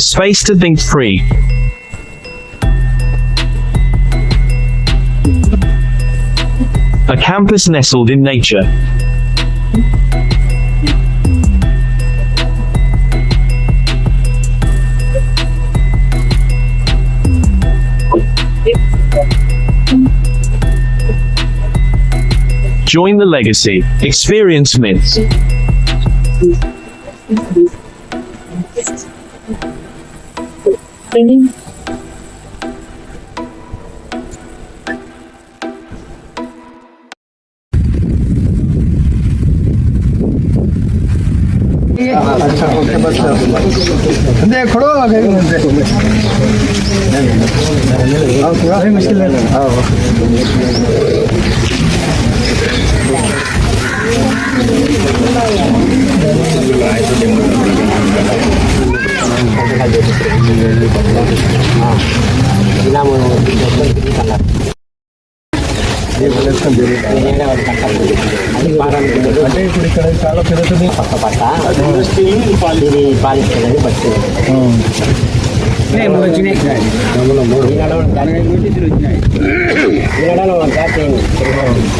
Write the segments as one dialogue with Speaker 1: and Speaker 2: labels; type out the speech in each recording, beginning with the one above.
Speaker 1: Space to think free. A campus nestled in nature. Join the legacy. Experience myths.
Speaker 2: अंदर खड़ो आ गए आओ थोड़ा ही मुश्किल है आओ అంటే ఇప్పుడు ఇక్కడ చాలా పెరుగుతుంది
Speaker 3: పక్క పక్క పాలిస్తుంది బస్సు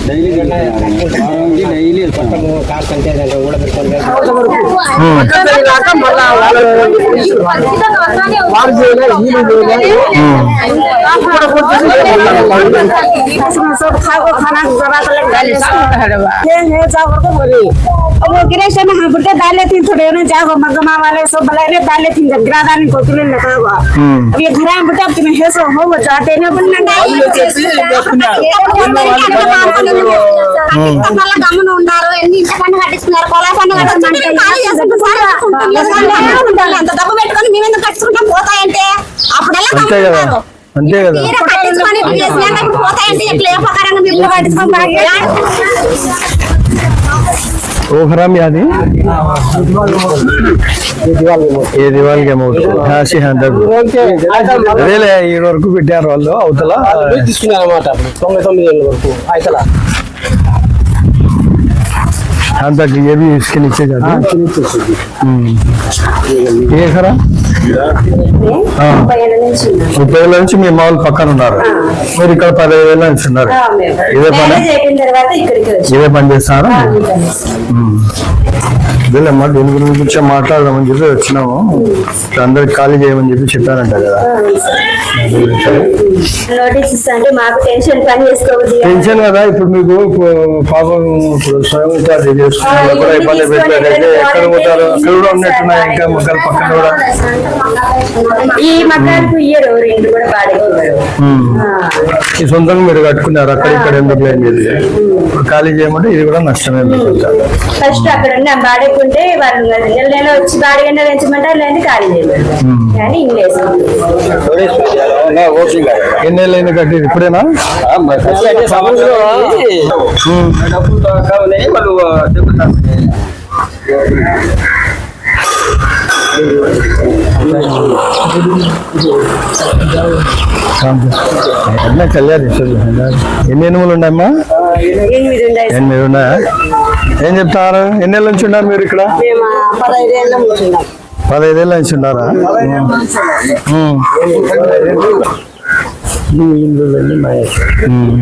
Speaker 3: డైలీ కాస్ట్ అంటే కూడా పెట్టుకోండి
Speaker 4: सब खाएको खाना जराको लागि दाले हे हे जाको बोली अब गिरे से ना बुटे दाले थी थोड़े ने जाको मगमा वाले सब बले रे दाले थी ग्रादा नि कोतुले लगा हवा अब ये घर आए बेटा अब ఉన్నారు అంత డబ్బు పెట్టుకొని మేము ఎందుకు పోతాయంటే అప్పుడెల్లా
Speaker 2: అంతే కదా
Speaker 4: పోతాయంటే ఎట్లా ఏ ప్రకారంగా మేము కట్టించుకుంటాం
Speaker 2: वो खराब याद है ఏ దివాళి అమౌంట్ కాశీ హండ్రెడ్ అదేలే ఈ వరకు పెట్టారు వాళ్ళు అవతల
Speaker 3: తీసుకున్నారు అనమాట తొంభై తొమ్మిది ఏళ్ళ వరకు అయితే
Speaker 2: అంత ये भी इसके नीचे जाते हैं हम्म। ये खरा हाँ। ముప్పై వేల నుంచి మీ మామూలు పక్కన ఉన్నారు మీరు ఇక్కడ పదిహేను వేల నుంచి ఉన్నారు ఇదే పని
Speaker 4: అయిపోయిన తర్వాత ఇక్కడికి వచ్చి
Speaker 2: ఇదే పని చేస్తారా ఇదేలేమ్మా దీని గురించి మాట్లాడదామని చెప్పి వచ్చినాము. అందరికి ఖాళీ చేయమని చెప్పి చెప్పారంట కదా.
Speaker 4: నోటీస్ మాకు టెన్షన్ పని చేసుకోవద్దు
Speaker 2: టెన్షన్ కదా ఇప్పుడు మీకు పాపం ఇప్పుడు స్వయం ఉపాధి చేసుకున్న కూడా ఇబ్బంది పెట్టారైతే ఎక్కడ పోతారు? అక్కడ కూడా ఉన్నట్టున్నాయి ఇంకా మొక్కలు పక్కన కూడా.
Speaker 4: ఈ ఇయ్యరు రెండు కూడా.
Speaker 2: ఈ సొంతంగా మీరు కట్టుకున్నారు అక్కడ ఇక్కడ ఎందుకు ఇప్పుడు ఖాళీ చేయమంటే ఇది కూడా నష్టమే.
Speaker 4: ఫస్ట్ అక్కడ ఉన్న బాడీకుంటే వాళ్ళు నెల వచ్చి బాడీ ఎండ పెంచమంటారు లేదంటే ఖాళీ చేయమంటారు. కానీ ఇంగ్లీష్
Speaker 2: ఎన్ని కట్టి ఇప్పుడేనా. అన్నా కళ్యాణ్ ఎన్ని ఎనుములు ఉన్నాయమ్మా?
Speaker 4: ఎనిమిది ఉన్నాయి
Speaker 2: ఎనిమిది ఉన్నాయా? ఏం చెప్తారు ఎన్ని ఏళ్ళ నుంచి ఉన్నారు మీరు ఇక్కడ? పదహైదేళ్ళ నుంచి ఉన్నారా.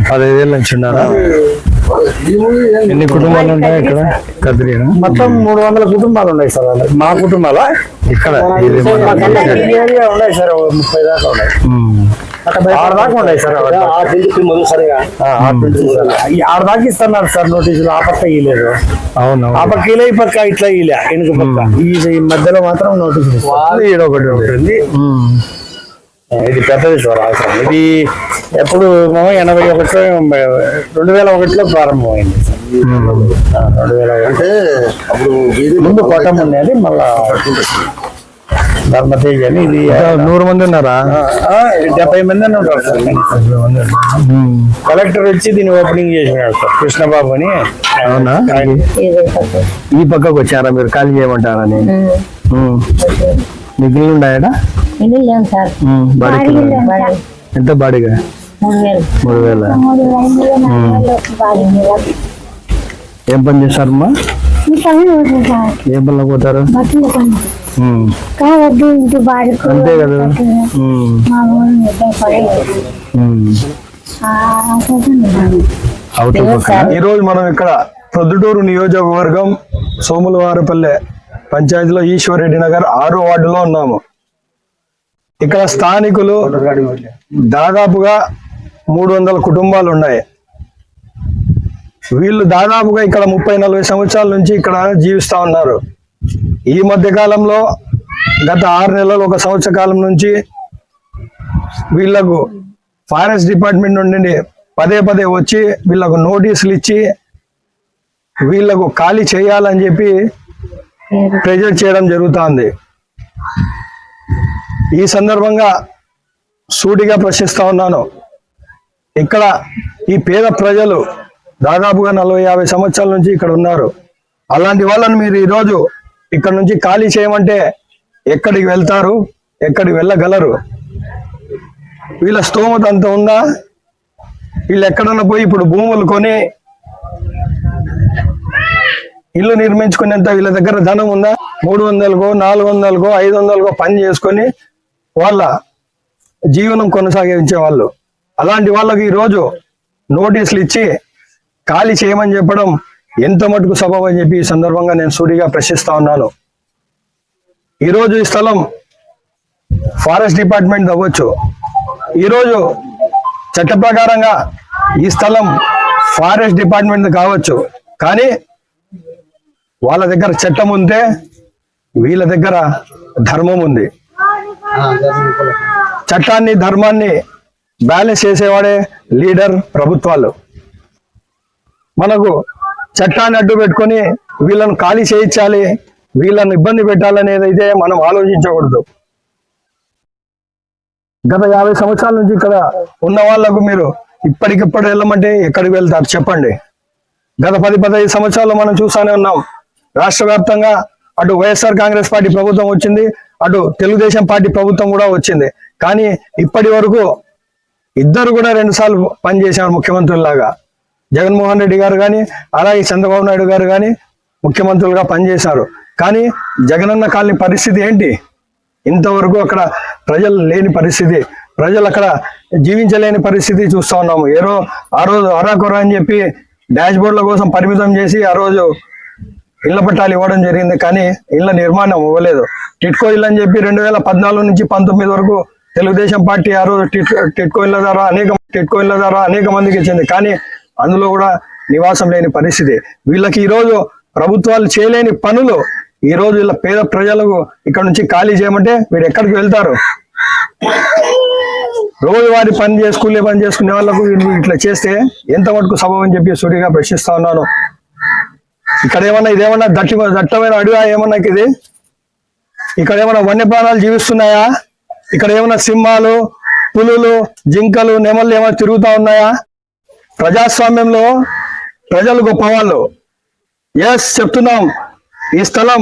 Speaker 2: పదహైదేళ్ళ నుంచి ఉన్నారా? ఎన్ని కుటుంబాలు ఉంటాయి ఇక్కడ? కదిరినా?
Speaker 3: మొత్తం మూడు వందల కుటుంబాలు ఉన్నాయి సార్.
Speaker 2: మా కుటుంబాలా? ఇక్కడ
Speaker 3: ఉన్నాయి సార్ ముప్పై దాకా ఉన్నాయి. ఆరు దాకా ఉన్నాయి సార్ ఆరు దాకా ఇస్తున్నారు సార్ నోటీసులు. ఆ పక్క ఇయ్యలేదు
Speaker 2: అవును
Speaker 3: ఆ పక్క ఇలా ఈ పక్క ఇట్లా ఇలే వెనుక పక్క. ఈ మధ్యలో మాత్రం నోటీసులు
Speaker 2: ఒకటి ఉంటుంది.
Speaker 3: ఇది పెద్దది అవసరం ఇది ఎప్పుడు మేము ఎనభై ఒకటిలో రెండు వేల ఒకటిలో ప్రారంభమైంది. రెండు వేల ఒకటి. ముందు కొట్టం ఉండేది మళ్ళా ధర్మతేజ్ అని ఇది.
Speaker 2: నూరు మంది ఉన్నారా?
Speaker 3: డెబ్బై మంది అని ఉంటారు సార్. కలెక్టర్ వచ్చి దీన్ని ఓపెనింగ్ చేసినాడు సార్ కృష్ణబాబు అని.
Speaker 2: అవునా? ఈ పక్కకు వచ్చారా మీరు? ఖాళీ చేయమంటారని ఉమ్. మీకు ఇల్లు
Speaker 5: లేవు సార్.
Speaker 2: ఎంత బాడీగా
Speaker 5: మూడు వేలు.
Speaker 2: ఏం పని చేస్తారమ్మా? ఏం పనిలో పోతారు? అంతే కదా. ఈ రోజు మనం ఇక్కడ ప్రొద్దుటూరు నియోజకవర్గం సోములవారపల్లె పంచాయతీలో ఈశ్వరెడ్డి నగర్ ఆరో వార్డులో ఉన్నాము. ఇక్కడ స్థానికులు దాదాపుగా మూడు వందల కుటుంబాలు ఉన్నాయి వీళ్ళు దాదాపుగా ఇక్కడ ముప్పై నలభై సంవత్సరాల నుంచి ఇక్కడ జీవిస్తా ఉన్నారు. ఈ మధ్య కాలంలో గత ఆరు నెలలు ఒక సంవత్సర కాలం నుంచి వీళ్ళకు ఫారెస్ట్ డిపార్ట్మెంట్ నుండి పదే పదే వచ్చి వీళ్ళకు నోటీసులు ఇచ్చి వీళ్ళకు ఖాళీ చేయాలని చెప్పి ప్రెజర్ చేయడం జరుగుతుంది. ఈ సందర్భంగా సూటిగా ప్రశ్నిస్తా ఉన్నాను. ఇక్కడ ఈ పేద ప్రజలు దాదాపుగా నలభై యాభై సంవత్సరాల నుంచి ఇక్కడ ఉన్నారు. అలాంటి వాళ్ళని మీరు ఈరోజు ఇక్కడ నుంచి ఖాళీ చేయమంటే ఎక్కడికి వెళ్తారు? ఎక్కడికి వెళ్ళగలరు? వీళ్ళ స్తోమత అంత ఉందా? వీళ్ళు ఎక్కడన్నా పోయి ఇప్పుడు భూములు కొని ఇల్లు నిర్మించుకునేంత వీళ్ళ దగ్గర ధనం ఉందా? మూడు వందలకో నాలుగు వందలకో ఐదు వందలకో పని చేసుకొని వాళ్ళ జీవనం కొనసాగించే వాళ్ళు. అలాంటి వాళ్ళకి ఈరోజు నోటీసులు ఇచ్చి ఖాళీ చేయమని చెప్పడం ఎంత మటుకు సబబు అని చెప్పి ఈ సందర్భంగా నేను సూటిగా ప్రశ్నిస్తా ఉన్నాను. ఈరోజు ఈ స్థలం ఫారెస్ట్ డిపార్ట్మెంట్ అవ్వచ్చు. ఈరోజు చట్ట ప్రకారంగా ఈ స్థలం ఫారెస్ట్ డిపార్ట్మెంట్ కావచ్చు. కానీ వాళ్ళ దగ్గర చట్టం ఉంటే వీళ్ళ దగ్గర ధర్మం ఉంది. చట్టాన్ని ధర్మాన్ని బ్యాలెన్స్ చేసేవాడే లీడర్ ప్రభుత్వాలు. మనకు చట్టాన్ని అడ్డు పెట్టుకొని వీళ్ళను ఖాళీ చేయించాలి వీళ్ళని ఇబ్బంది పెట్టాలనేది అయితే మనం ఆలోచించకూడదు. గత యాభై సంవత్సరాల నుంచి ఇక్కడ ఉన్న వాళ్ళకు మీరు ఇప్పటికిప్పుడు వెళ్ళమంటే ఎక్కడికి వెళ్తారు చెప్పండి. గత పది పదహైదు సంవత్సరాలు మనం చూసానే ఉన్నాం. రాష్ట్ర వ్యాప్తంగా అటు వైఎస్ఆర్ కాంగ్రెస్ పార్టీ ప్రభుత్వం వచ్చింది అటు తెలుగుదేశం పార్టీ ప్రభుత్వం కూడా వచ్చింది. కానీ ఇప్పటి వరకు ఇద్దరు కూడా రెండు సార్లు పనిచేశారు ముఖ్యమంత్రుల్లాగా. జగన్మోహన్ రెడ్డి గారు కానీ అలాగే చంద్రబాబు నాయుడు గారు కానీ ముఖ్యమంత్రులుగా పనిచేశారు. కానీ జగనన్న కాలనీ పరిస్థితి ఏంటి? ఇంతవరకు అక్కడ ప్రజలు లేని పరిస్థితి ప్రజలు అక్కడ జీవించలేని పరిస్థితి చూస్తూ ఉన్నాము. ఏరో ఆ రోజు అరాకొర అని చెప్పి డాష్ బోర్డుల కోసం పరిమితం చేసి ఆ రోజు ఇళ్ళ పట్టాలు ఇవ్వడం జరిగింది కానీ ఇళ్ళ నిర్మాణం ఇవ్వలేదు. టిట్కో ఇల్లు అని చెప్పి రెండు వేల పద్నాలుగు నుంచి పంతొమ్మిది వరకు తెలుగుదేశం పార్టీ ఆ రోజు టిట్కో ఇళ్ళ ద్వారా అనేక టిట్కో ఇళ్ళ ద్వారా అనేక మందికి ఇచ్చింది కానీ అందులో కూడా నివాసం లేని పరిస్థితి. వీళ్ళకి ఈ రోజు ప్రభుత్వాలు చేయలేని పనులు ఈ రోజు ఇలా పేద ప్రజలకు ఇక్కడ నుంచి ఖాళీ చేయమంటే మీరు ఎక్కడికి వెళ్తారు? రోజువారి పని చేసుకునే పని చేసుకునే వాళ్ళకు ఇట్లా చేస్తే ఎంత మటుకు సబబు అని చెప్పి సుడిగా ప్రశ్నిస్తా ఉన్నాను. ఇక్కడ ఏమన్నా ఇదేమన్నా దట్టి దట్టమైన అడుగా ఏమన్నా ఇది? ఇక్కడ ఏమన్నా వన్యప్రాణాలు జీవిస్తున్నాయా? ఇక్కడ ఏమన్నా సింహాలు పులులు జింకలు నెమళ్ళు ఏమైనా తిరుగుతా ఉన్నాయా? ప్రజాస్వామ్యంలో ప్రజలు గొప్పవాళ్ళు. ఎస్ చెప్తున్నాం. ఈ స్థలం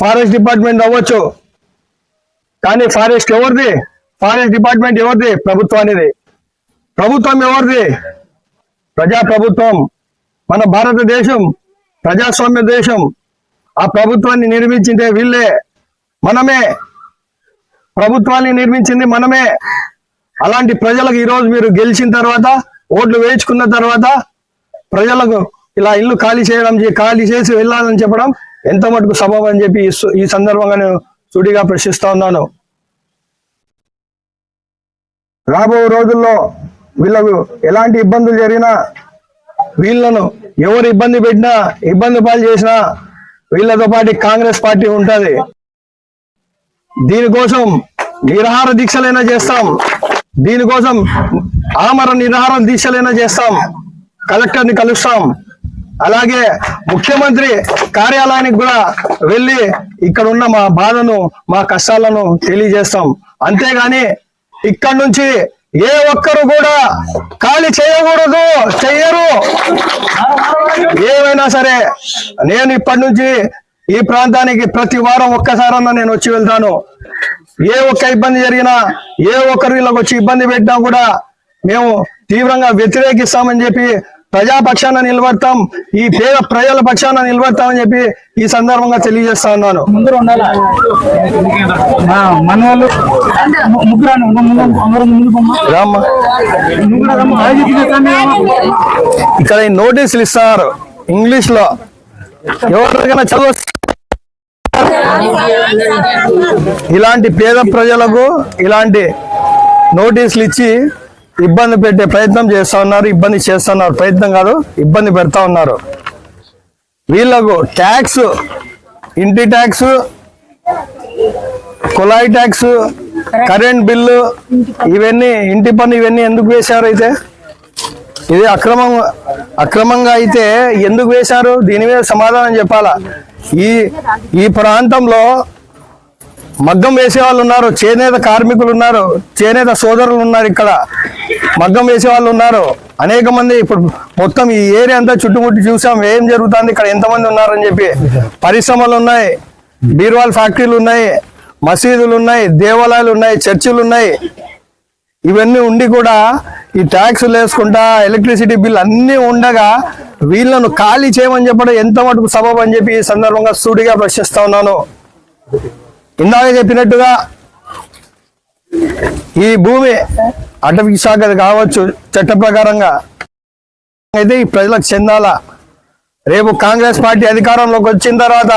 Speaker 2: ఫారెస్ట్ డిపార్ట్మెంట్ అవ్వచ్చు. కానీ ఫారెస్ట్ ఎవరిది? ఫారెస్ట్ డిపార్ట్మెంట్ ఎవరిది? ప్రభుత్వానిది ప్రభుత్వం ఎవరిది? ప్రజా ప్రభుత్వం మన భారతదేశం ప్రజాస్వామ్య దేశం ఆ ప్రభుత్వాన్ని నిర్మించిందే వీళ్ళే. మనమే. ప్రభుత్వాన్ని నిర్మించింది మనమే. అలాంటి ప్రజలకు ఈరోజు మీరు గెలిచిన తర్వాత ఓట్లు వేయించుకున్న తర్వాత ప్రజలకు ఇలా ఇల్లు ఖాళీ చేయడం ఖాళీ చేసి వెళ్ళాలని చెప్పడం ఎంత మటుకు సబబు అని చెప్పి ఈ ఈ సందర్భంగా నేను సుడిగా ప్రశ్నిస్తా ఉన్నాను. రాబో రోజుల్లో వీళ్ళకు ఎలాంటి ఇబ్బందులు జరిగినా వీళ్ళను ఎవరు ఇబ్బంది పెట్టినా ఇబ్బంది పాలు చేసినా వీళ్ళతో పాటు కాంగ్రెస్ పార్టీ ఉంటుంది. దీనికోసం నిరాహార దీక్షలైనా చేస్తాం. దీనికోసం ఆమర నిరాహారం దీక్షలైనా చేస్తాం. కలెక్టర్ని కలుస్తాం. అలాగే ముఖ్యమంత్రి కార్యాలయానికి కూడా వెళ్ళి ఇక్కడ ఉన్న మా బాధను మా కష్టాలను తెలియజేస్తాం. అంతేగాని ఇక్కడ నుంచి ఏ ఒక్కరు కూడా ఖాళీ చేయకూడదు చెయ్యరు. ఏమైనా సరే నేను ఇప్పటి నుంచి ఈ ప్రాంతానికి ప్రతి వారం ఒక్కసారన్నా నేను వచ్చి వెళ్తాను. ఏ ఒక్క ఇబ్బంది జరిగినా ఏ ఒక్కరు వీళ్ళకి వచ్చి ఇబ్బంది పెట్టినా కూడా మేము తీవ్రంగా వ్యతిరేకిస్తామని చెప్పి ప్రజాపక్షాన నిలబడతాం ఈ పేద ప్రజల పక్షాన నిలబడతామని చెప్పి ఈ సందర్భంగా తెలియజేస్తా ఉన్నాను. ఇక్కడ ఈ నోటీసులు ఇస్తున్నారు ఇంగ్లీష్లో ఎవరికైనా చదువు ఇలాంటి పేద ప్రజలకు ఇలాంటి నోటీసులు ఇచ్చి ఇబ్బంది పెట్టే ప్రయత్నం చేస్తా ఉన్నారు ఇబ్బంది చేస్తున్నారు ప్రయత్నం కాదు ఇబ్బంది పెడతా ఉన్నారు. వీళ్ళకు ట్యాక్స్ ఇంటి ట్యాక్స్ కుళాయి ట్యాక్స్ కరెంట్ బిల్లు ఇవన్నీ ఇంటి పన్ను ఇవన్నీ ఎందుకు వేశారు అయితే? ఇది అక్రమం అక్రమంగా అయితే ఎందుకు వేశారు? దీని మీద సమాధానం చెప్పాలా? ఈ ఈ ప్రాంతంలో మగ్గం వేసే వాళ్ళు ఉన్నారు చేనేత కార్మికులు ఉన్నారు చేనేత సోదరులు ఉన్నారు ఇక్కడ. మగ్గం వేసే వాళ్ళు ఉన్నారు. అనేక మంది ఇప్పుడు మొత్తం ఈ ఏరియా అంతా చుట్టుముట్టి చూసాం ఏం జరుగుతుంది ఇక్కడ ఎంతమంది ఉన్నారని చెప్పి. పరిశ్రమలు ఉన్నాయి బీర్వాల్ ఫ్యాక్టరీలు ఉన్నాయి మసీదులు ఉన్నాయి దేవాలయాలు ఉన్నాయి చర్చిలు ఉన్నాయి. ఇవన్నీ ఉండి కూడా ఈ ట్యాక్సులు వేసుకుంటా ఎలక్ట్రిసిటీ బిల్ అన్నీ ఉండగా వీళ్ళను ఖాళీ చేయమని చెప్పడం ఎంత మటుకు సబబు అని చెప్పి ఈ సందర్భంగా సూటిగా ప్రశ్నిస్తా ఉన్నాను. ఇందాక చెప్పినట్టుగా ఈ భూమి అటవీ శాఖది కావచ్చు చట్ట ప్రకారంగా అయితే ఈ ప్రజలకు చెందాల. రేపు కాంగ్రెస్ పార్టీ అధికారంలోకి వచ్చిన తర్వాత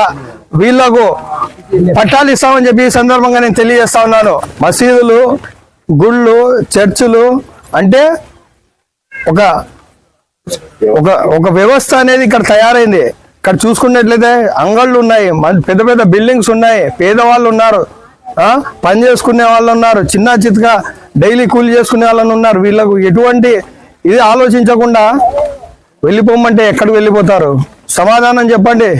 Speaker 2: వీళ్ళకు పట్టాలు ఇస్తామని చెప్పి ఈ సందర్భంగా నేను తెలియజేస్తా ఉన్నాను. మసీదులు గుళ్ళు చర్చిలు అంటే ఒక ఒక ఒక వ్యవస్థ అనేది ఇక్కడ తయారైంది. ఇక్కడ చూసుకున్నట్లయితే అంగళ్ళు ఉన్నాయి పెద్ద పెద్ద బిల్డింగ్స్ ఉన్నాయి పేదవాళ్ళు ఉన్నారు పని చేసుకునే వాళ్ళు ఉన్నారు చిన్న చితగా డైలీ కూలి చేసుకునే వాళ్ళు ఉన్నారు వీళ్ళకు ఎటువంటి ఇది ఆలోచించకుండా వెళ్ళిపోమంటే ఎక్కడికి వెళ్ళిపోతారు? సమాధానం చెప్పండి.